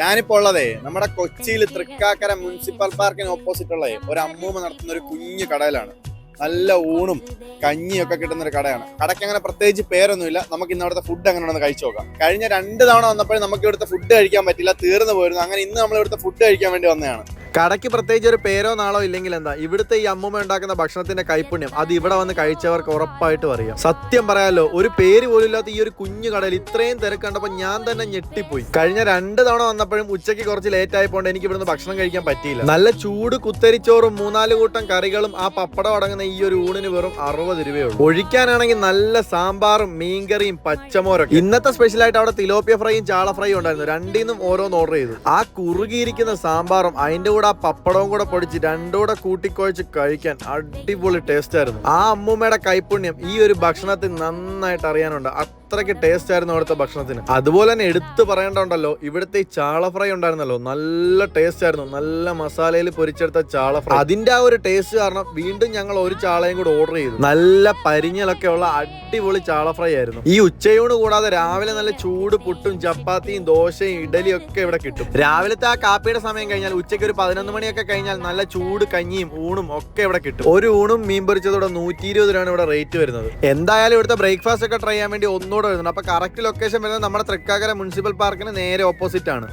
ഞാനിപ്പോ ഉള്ളതേ നമ്മുടെ കൊച്ചിയിൽ തൃക്കാക്കര മുനിസിപ്പൽ പാർക്കിന് ഓപ്പോസിറ്റ് ഉള്ള ഒരു അമ്മൂമ്മ നടത്തുന്ന ഒരു കുഞ്ഞു കടയിലാണ്. നല്ല ഊണും കഞ്ഞിയും ഒക്കെ കിട്ടുന്ന ഒരു കടയാണ്. കടയ്ക്ക് അങ്ങനെ പ്രത്യേകിച്ച് പേരൊന്നുമില്ല. നമുക്ക് ഇന്ന് അവിടുത്തെ ഫുഡ് അങ്ങനെ ഒന്ന് കഴിച്ചു നോക്കാം. കഴിഞ്ഞ രണ്ട് തവണ വന്നപ്പോഴും നമുക്ക് ഇവിടുത്തെ ഫുഡ് കഴിക്കാൻ പറ്റില്ല തീർന്നു പോയിരുന്നു. അങ്ങനെ ഇന്ന് നമ്മൾ ഇവിടുത്തെ ഫുഡ് കഴിക്കാൻ വേണ്ടി വന്നതാണ്. കടയ്ക്ക് പ്രത്യേകിച്ച് ഒരു പേരോ നാളോ ഇല്ലെങ്കിൽ എന്താ ഇവിടുത്തെ ഈ അമ്മൂമ്മ ഉണ്ടാക്കുന്ന ഭക്ഷണത്തിന്റെ കൈപ്പുണ്യം അത് ഇവിടെ വന്ന് കഴിച്ചവർക്ക് ഉറപ്പായിട്ട് അറിയാം. സത്യം പറയാലോ ഒരു പേര് പോലും ഇല്ലാത്ത ഈ ഒരു കുഞ്ഞു കടയിൽ ഇത്രയും തിരക്ക് കണ്ടപ്പോൾ ഞാൻ തന്നെ ഞെട്ടിപ്പോയി. കഴിഞ്ഞ രണ്ട് തവണ വന്നപ്പോഴും ഉച്ചയ്ക്ക് കുറച്ച് ലേറ്റ് ആയപ്പോണ്ട് എനിക്ക് ഇവിടുന്ന് ഭക്ഷണം കഴിക്കാൻ പറ്റിയില്ല. നല്ല ചൂട് കുത്തരിച്ചോറും മൂന്നാൽ കൂട്ടം കറികളും ആ പപ്പടം അടങ്ങുന്ന ഈ ഒരു ഊണിന് വെറും അറുപത് രൂപയുള്ളൂ ഒഴിക്കാനാണെങ്കിൽ നല്ല സാമ്പാറും മീൻകറിയും പച്ചമോരൊക്കെ. ഇന്നത്തെ സ്പെഷ്യൽ ആയിട്ട് അവിടെ തിലോപ്പിയ ഫ്രൈയും ചാള ഫ്രൈയും ഉണ്ടായിരുന്നു. രണ്ടീന്നും ഓരോന്ന് ഓർഡർ ചെയ്തു. ആ കുറുകിയിരിക്കുന്ന സാമ്പാറും അതിന്റെ കൂടെ ആ പപ്പടവും കൂടെ പൊടിച്ച് രണ്ടും കൂടെ കൂട്ടിക്കുഴച്ച് കഴിക്കാൻ അടിപൊളി ടേസ്റ്റ് ആയിരുന്നു. ആ അമ്മൂമ്മയുടെ കൈപ്പുണ്യം ഈ ഒരു ഭക്ഷണത്തിൽ നന്നായിട്ട് അറിയാനുണ്ട്. അത്രയ്ക്ക് ടേസ്റ്റ് ആയിരുന്നു അവിടുത്തെ ഭക്ഷണത്തിന്. അതുപോലെ തന്നെ എടുത്തു പറയേണ്ടതുണ്ടല്ലോ ഇവിടുത്തെ ഈ ചാള ഫ്രൈ ഉണ്ടായിരുന്നല്ലോ നല്ല ടേസ്റ്റ് ആയിരുന്നു. നല്ല മസാലയിൽ പൊരിച്ചെടുത്ത ചാള ഫ്രൈ അതിന്റെ ആ ഒരു ടേസ്റ്റ് കാരണം വീണ്ടും ഞങ്ങൾ ഒരു ചാളയും കൂടെ ഓർഡർ ചെയ്തു. നല്ല പരിഞ്ഞലൊക്കെ ഉള്ള അടിപൊളി ചാള ഫ്രൈ ആയിരുന്നു. ഈ ഉച്ചയൂണ് കൂടാതെ രാവിലെ നല്ല ചൂട് പുട്ടും ചപ്പാത്തിയും ദോശയും ഇഡലിയും ഒക്കെ ഇവിടെ കിട്ടും. രാവിലത്തെ ആ കാപ്പിയുടെ സമയം കഴിഞ്ഞാൽ ഉച്ചയ്ക്ക് ഒരു പതിനൊന്ന് മണിയൊക്കെ കഴിഞ്ഞാൽ നല്ല ചൂട് കഞ്ഞിയും ഊണും ഒക്കെ ഇവിടെ കിട്ടും. ഒരു ഊണും മീൻ പൊരിച്ചതോടെ നൂറ്റി ഇരുപത് രൂപയാണ് ഇവിടെ റേറ്റ് വരുന്നത്. എന്തായാലും ഇവിടുത്തെ ബ്രേക്ക്ഫാസ്റ്റ് ഒക്കെ ട്രൈ ചെയ്യാൻ വേണ്ടി ഒന്നുകൂടെ വരുന്നുണ്ട്. അപ്പൊ കറക്റ്റ് ലൊക്കേഷൻ വരുന്നത് നമ്മുടെ തൃക്കാക്കര മുനിസിപ്പൽ പാർക്കിന് നേരെ ഓപ്പോസിറ്റ് ആണ്.